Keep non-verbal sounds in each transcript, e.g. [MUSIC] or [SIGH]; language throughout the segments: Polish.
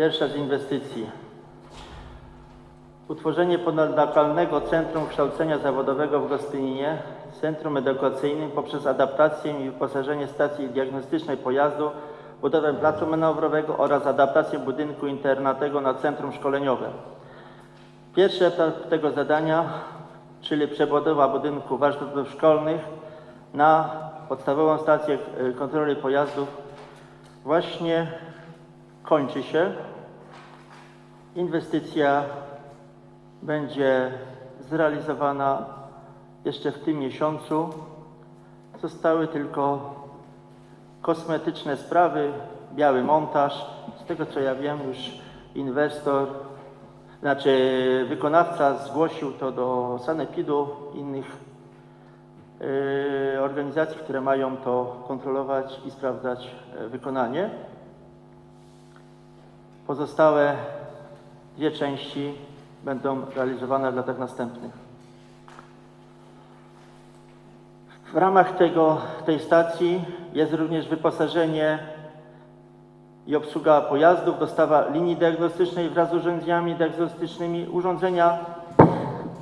Pierwsza z inwestycji. Utworzenie ponadlokalnego Centrum Kształcenia Zawodowego w Gostyninie, Centrum Edukacyjnym poprzez adaptację i wyposażenie stacji diagnostycznej pojazdu, budowę placu manewrowego oraz adaptację budynku internatego na centrum szkoleniowe. Pierwszy etap tego zadania, czyli przebudowa budynku warsztatów szkolnych na podstawową stację e, kontroli pojazdów, właśnie kończy się. Inwestycja będzie zrealizowana jeszcze w tym miesiącu. Zostały tylko kosmetyczne sprawy, biały montaż. Z tego co ja wiem, już inwestor, znaczy wykonawca zgłosił to do Sanepidu, innych yy, organizacji, które mają to kontrolować i sprawdzać e, wykonanie. Pozostałe dwie części będą realizowane w latach następnych. W ramach tego, tej stacji jest również wyposażenie i obsługa pojazdów, dostawa linii diagnostycznej wraz z urządzeniami diagnostycznymi. Urządzenia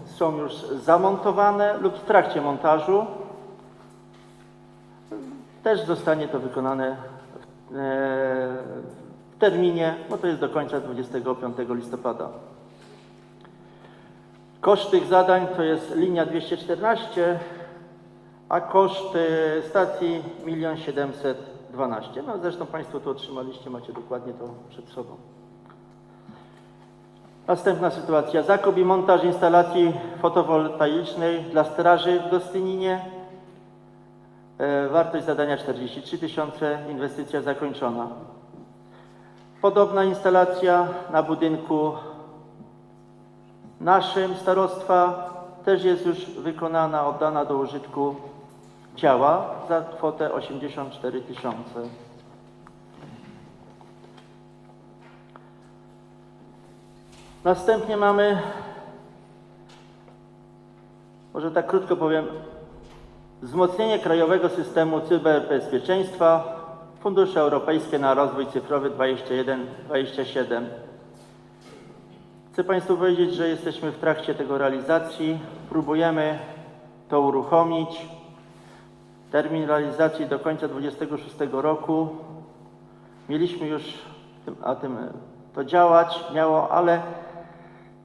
są już zamontowane lub w trakcie montażu. Też zostanie to wykonane w, e, terminie, bo to jest do końca 25 listopada. Koszt tych zadań to jest linia 214, a koszt e, stacji 1 712 No zresztą Państwo to otrzymaliście, macie dokładnie to przed sobą. Następna sytuacja. Zakup i montaż instalacji fotowoltaicznej dla straży w Gostyninie. E, Wartość zadania 43 tysiące, inwestycja zakończona. Podobna instalacja na budynku naszym starostwa też jest już wykonana, oddana do użytku, działa za kwotę 84 tysiące. Następnie mamy, może tak krótko powiem, wzmocnienie krajowego systemu cyberbezpieczeństwa, Fundusze Europejskie na Rozwój Cyfrowy 21-27. Chcę Państwu powiedzieć, że jesteśmy w trakcie tego realizacji. Próbujemy to uruchomić. Termin realizacji do końca 2026 roku. Mieliśmy już tym- tym to działać miało, ale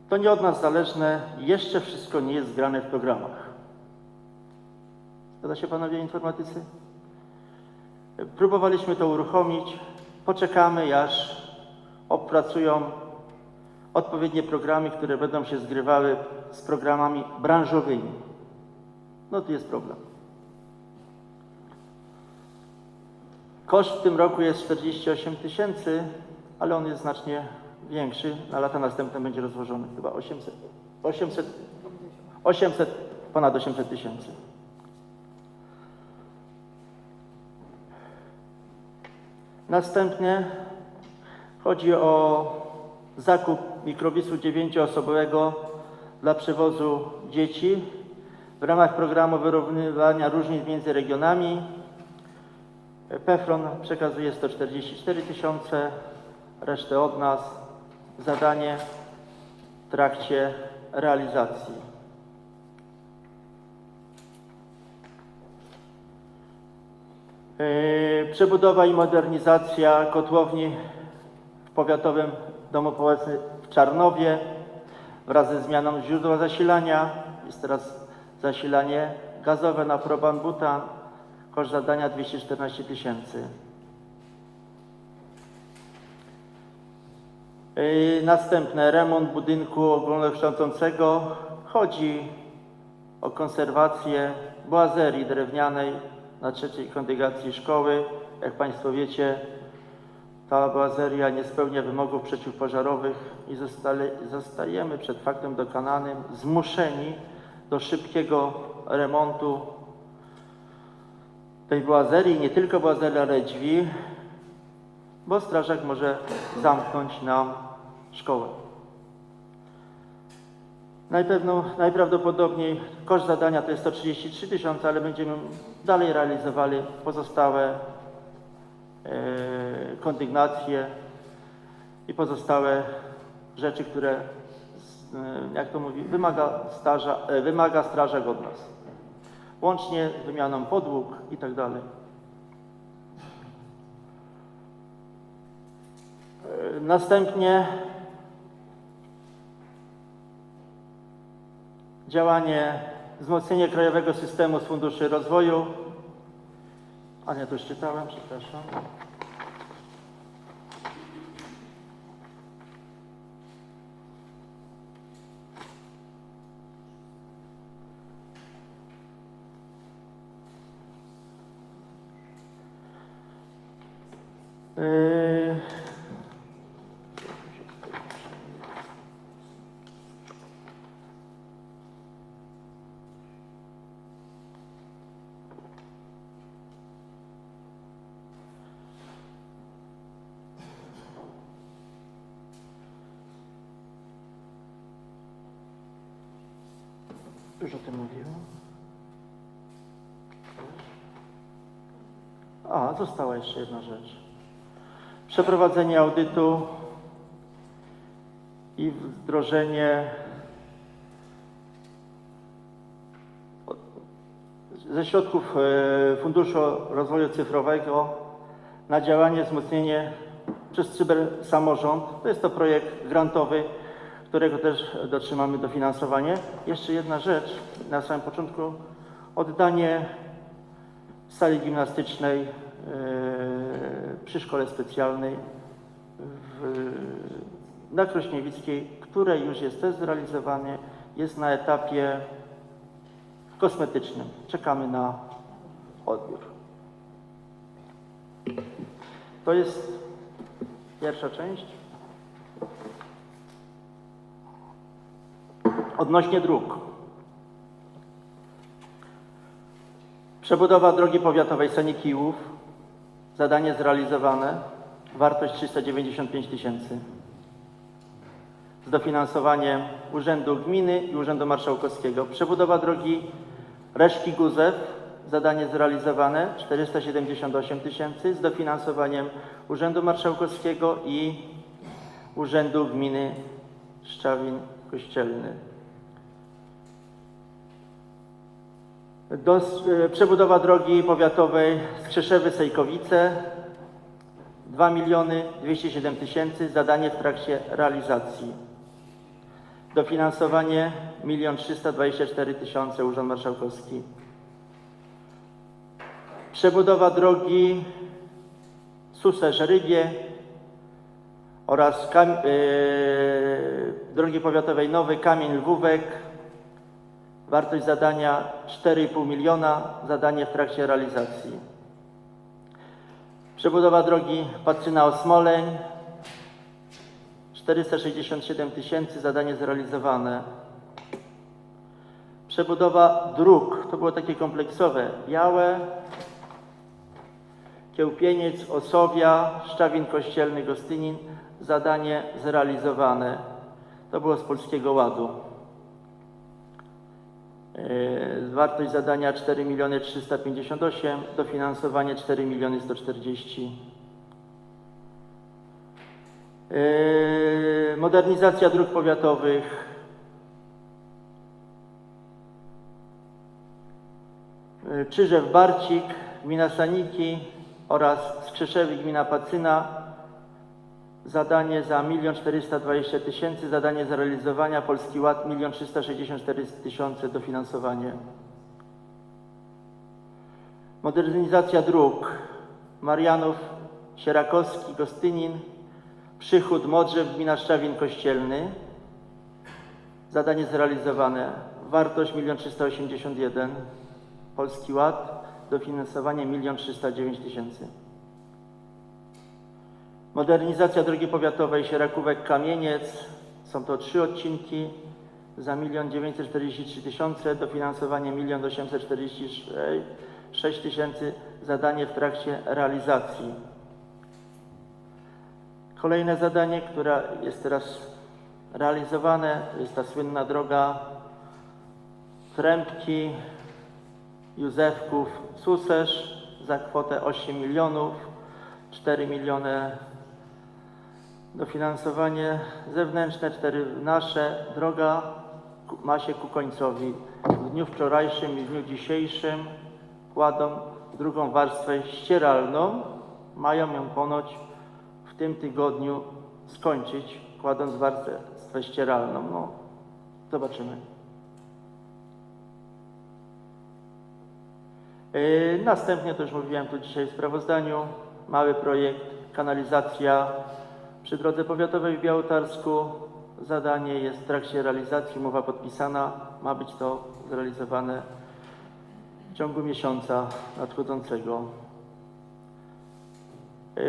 to nie od nas zależne. Jeszcze wszystko nie jest zgrane w programach. Zgadza się Panowie informatycy? Próbowaliśmy to uruchomić. Poczekamy, aż opracują odpowiednie programy, które będą się zgrywały z programami branżowymi. No tu jest problem. Koszt w tym roku jest 48 tysięcy, ale on jest znacznie większy. Na lata następne będzie rozłożony chyba 800, 800, 800 ponad 800 tysięcy. Następnie chodzi o zakup mikrobisu dziewięcioosobowego dla przewozu dzieci w ramach programu wyrównywania różnic między regionami. PEFRON przekazuje 144 tysiące, resztę od nas. Zadanie w trakcie realizacji. Przebudowa i modernizacja kotłowni w powiatowym domu pomocy w Czarnowie wraz ze zmianą źródła zasilania. Jest teraz zasilanie gazowe na propan-butan. Koszt zadania 214 tysięcy. Yy, Następne remont budynku ogólnokształcącego. Chodzi o konserwację boazerii drewnianej na trzeciej kondygnacji szkoły. Jak Państwo wiecie, ta boazeria nie spełnia wymogów przeciwpożarowych i zostali, zostajemy przed faktem dokonanym zmuszeni do szybkiego remontu tej boazerii, nie tylko boazerii, ale drzwi, bo strażak może zamknąć nam szkołę. Najpewno, najprawdopodobniej koszt zadania to jest 133 tysiące, ale będziemy dalej realizowali pozostałe e, kondygnacje i pozostałe rzeczy, które, e, jak to mówi, wymaga, staża, e, wymaga strażak od nas. Łącznie z wymianą podłóg i tak dalej. Następnie działanie, wzmocnienie krajowego systemu funduszy rozwoju. A nie, to już czytałem, przepraszam. Yy... Już o tym mówiłem. A, została jeszcze jedna rzecz. Przeprowadzenie audytu i wdrożenie ze środków e, Funduszu Rozwoju Cyfrowego na działanie wzmocnienie przez Cyber Samorząd. To jest to projekt grantowy, którego też dotrzymamy dofinansowanie. Jeszcze jedna rzecz na samym początku. Oddanie sali gimnastycznej e, przy szkole specjalnej w, na Krośniewickiej, które już jest też zrealizowane, jest na etapie kosmetycznym. Czekamy na odbiór. To jest pierwsza część. Odnośnie dróg. Przebudowa drogi powiatowej Seni-Kijów. Zadanie zrealizowane. Wartość 395 tysięcy. Z dofinansowaniem Urzędu Gminy i Urzędu Marszałkowskiego. Przebudowa drogi Reszki-Guzew. Zadanie zrealizowane 478 tysięcy z dofinansowaniem Urzędu Marszałkowskiego i Urzędu Gminy Szczawin Kościelny. Do, e, przebudowa drogi powiatowej Skrzeszewy-Sejkowice 2 miliony 207 tysięcy, zadanie w trakcie realizacji. Dofinansowanie 1 324 tysiące, Urząd Marszałkowski. Przebudowa drogi Suserz-Rybie oraz e, drogi powiatowej Nowy Kamień Lwówek. Wartość zadania 4,5 miliona, zadanie w trakcie realizacji. Przebudowa drogi Patrzyna-Osmoleń 467 tysięcy, zadanie zrealizowane. Przebudowa dróg, to było takie kompleksowe, Białe, Kiełpieniec, Osowia, Szczawin Kościelny, Gostynin, zadanie zrealizowane. To było z Polskiego Ładu. Yy, Wartość zadania 4 miliony 358, dofinansowanie 4 miliony 140. Yy, Modernizacja dróg powiatowych. Czyżew Barcik, gmina Saniki oraz Skrzeszewy, gmina Pacyna. Zadanie za 1 420 tysięcy, zadanie zrealizowania Polski Ład 1 364 tysiące dofinansowanie. Modernizacja dróg Marianów, Sierakowski, Gostynin, Przychód Modrzew, gmina Szczawin Kościelny. Zadanie zrealizowane. Wartość 1 381 Polski Ład, dofinansowanie 1 309 tysięcy. Modernizacja drogi powiatowej Sierakówek-Kamieniec. Są to trzy odcinki za 1 943 tysiące, dofinansowanie 1 846 tysięcy, zadanie w trakcie realizacji. Kolejne zadanie, które jest teraz realizowane, to jest ta słynna droga Trębki, Józefków, Suserz za kwotę 8 milionów, 4 miliony Dofinansowanie zewnętrzne, cztery nasze. Droga ma się ku końcowi. W dniu wczorajszym i w dniu dzisiejszym kładą drugą warstwę ścieralną. Mają ją ponoć w tym tygodniu skończyć, kładąc warstwę ścieralną. No, zobaczymy. Yy, Następnie, to już mówiłem tu dzisiaj w sprawozdaniu, mały projekt kanalizacja przy drodze powiatowej w Białotarsku. Zadanie jest w trakcie realizacji, umowa podpisana. Ma być to zrealizowane w ciągu miesiąca nadchodzącego. Yy,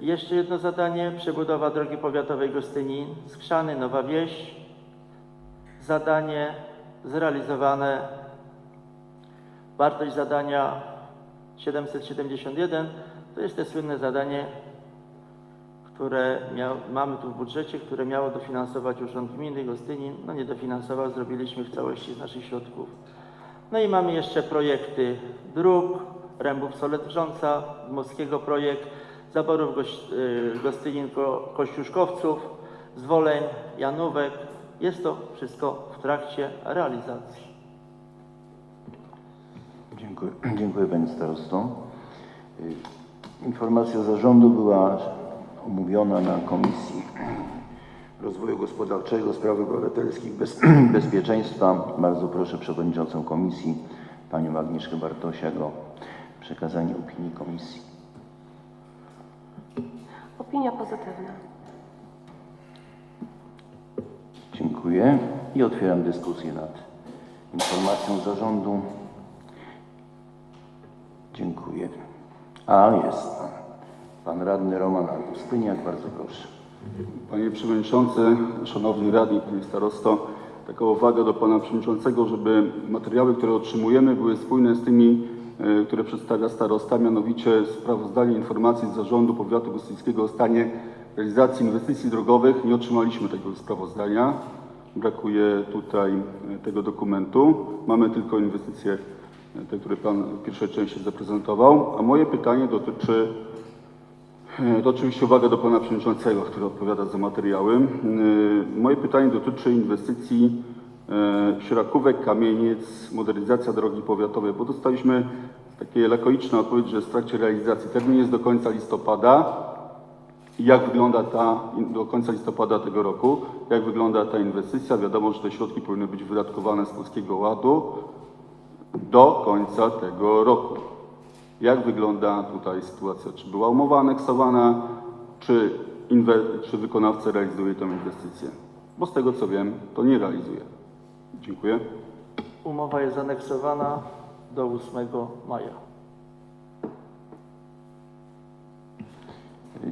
jeszcze jedno zadanie, przebudowa drogi powiatowej Gostynin, Skrzany, Nowa Wieś. Zadanie zrealizowane Wartość zadania 771 to jest te słynne zadanie, które miał, mamy tu w budżecie, które miało dofinansować Urząd Gminy Gostynin. No nie dofinansował, zrobiliśmy w całości z naszych środków. No i mamy jeszcze projekty dróg, Rębów Solet Wrząca, Moskiego projekt, Zaborów Goś, y, Gostynin Ko, Kościuszkowców, Zwoleń, Janówek. Jest to wszystko w trakcie realizacji. Dziękuję, [CLEARS THROAT] dziękuję Panie Starosto. Y, Informacja zarządu była omówiona na Komisji Rozwoju Gospodarczego, Spraw Obywatelskich, Bez, [CLEARS THROAT] Bezpieczeństwa. Bardzo proszę Przewodniczącą Komisji, Panią Agnieszkę Bartosiak o przekazanie opinii Komisji. Opinia pozytywna. Dziękuję i otwieram dyskusję nad informacją zarządu. Dziękuję. A, jest pan. Radny Roman Augustyniak, bardzo proszę. Panie Przewodniczący, Szanowni Radni, Panie Starosto, taka uwaga do Pana Przewodniczącego, żeby materiały, które otrzymujemy były spójne z tymi, e, które przedstawia Starosta, mianowicie sprawozdanie informacji z Zarządu Powiatu Gostyńskiego o stanie realizacji inwestycji drogowych. Nie otrzymaliśmy tego sprawozdania. Brakuje tutaj e, tego dokumentu. Mamy tylko inwestycje, e, te, które Pan w pierwszej części zaprezentował. A moje pytanie dotyczy To oczywiście uwaga do Pana Przewodniczącego, który odpowiada za materiały. E, Moje pytanie dotyczy inwestycji e, Sierakówek, Kamieniec, modernizacja drogi powiatowej, bo dostaliśmy takie lakoniczne odpowiedź, że w trakcie realizacji. Termin jest do końca listopada. Jak wygląda ta, do końca listopada tego roku, jak wygląda ta inwestycja? Wiadomo, że te środki powinny być wydatkowane z Polskiego Ładu do końca tego roku. Jak wygląda tutaj sytuacja? Czy była umowa aneksowana, czy, czy wykonawca realizuje tę inwestycję? Bo z tego co wiem, to nie realizuje. Dziękuję. Umowa jest aneksowana do 8 maja.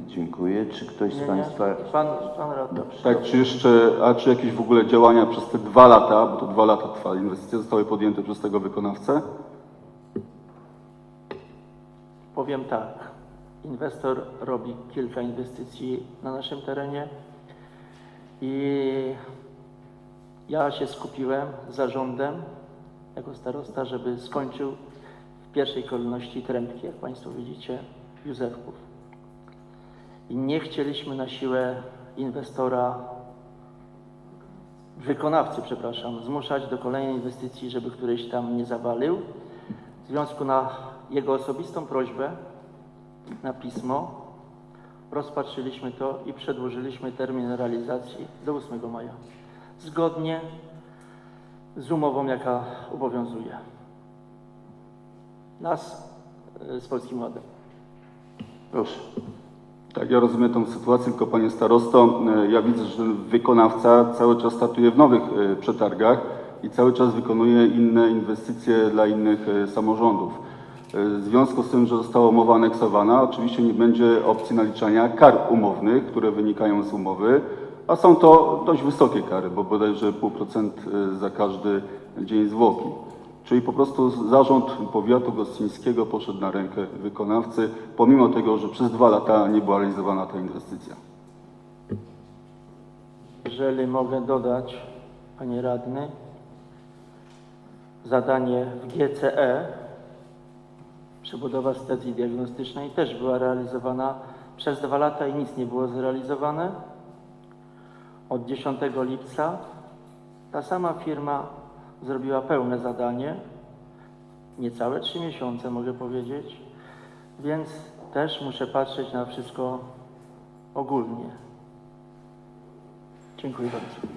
Dziękuję. Czy ktoś z Nie, nie. Państwa... Pan, pan radny. Dobrze. Tak, czy jeszcze, a czy jakieś w ogóle działania przez te dwa lata, bo to dwa lata trwa, inwestycje zostały podjęte przez tego wykonawcę? Powiem tak. Inwestor robi kilka inwestycji na naszym terenie i ja się skupiłem zarządem jako starosta, żeby skończył w pierwszej kolejności Trębki, jak Państwo widzicie, Józefków. I nie chcieliśmy na siłę inwestora, wykonawcy, przepraszam, zmuszać do kolejnej inwestycji, żeby któryś tam nie zawalił. W związku na jego osobistą prośbę na pismo rozpatrzyliśmy to i przedłużyliśmy termin realizacji do 8 maja. Zgodnie z umową, jaka obowiązuje nas e, z Polskim Ładem. Proszę. Tak, ja rozumiem tą sytuację, tylko panie starosto, e, ja widzę, że wykonawca cały czas startuje w nowych e, przetargach i cały czas wykonuje inne inwestycje dla innych samorządów. W związku z tym, że została umowa aneksowana, oczywiście nie będzie opcji naliczania kar umownych, które wynikają z umowy, a są to dość wysokie kary, bo bodajże 0,5% e, za każdy dzień zwłoki. Czyli po prostu zarząd powiatu gostyńskiego poszedł na rękę wykonawcy, pomimo tego, że przez dwa lata nie była realizowana ta inwestycja. Jeżeli mogę dodać, panie radny, zadanie w GCE, przebudowa stacji diagnostycznej też była realizowana przez dwa lata i nic nie było zrealizowane. Od 10 lipca ta sama firma zrobiła pełne zadanie, niecałe trzy miesiące mogę powiedzieć, więc też muszę patrzeć na wszystko ogólnie. Dziękuję bardzo.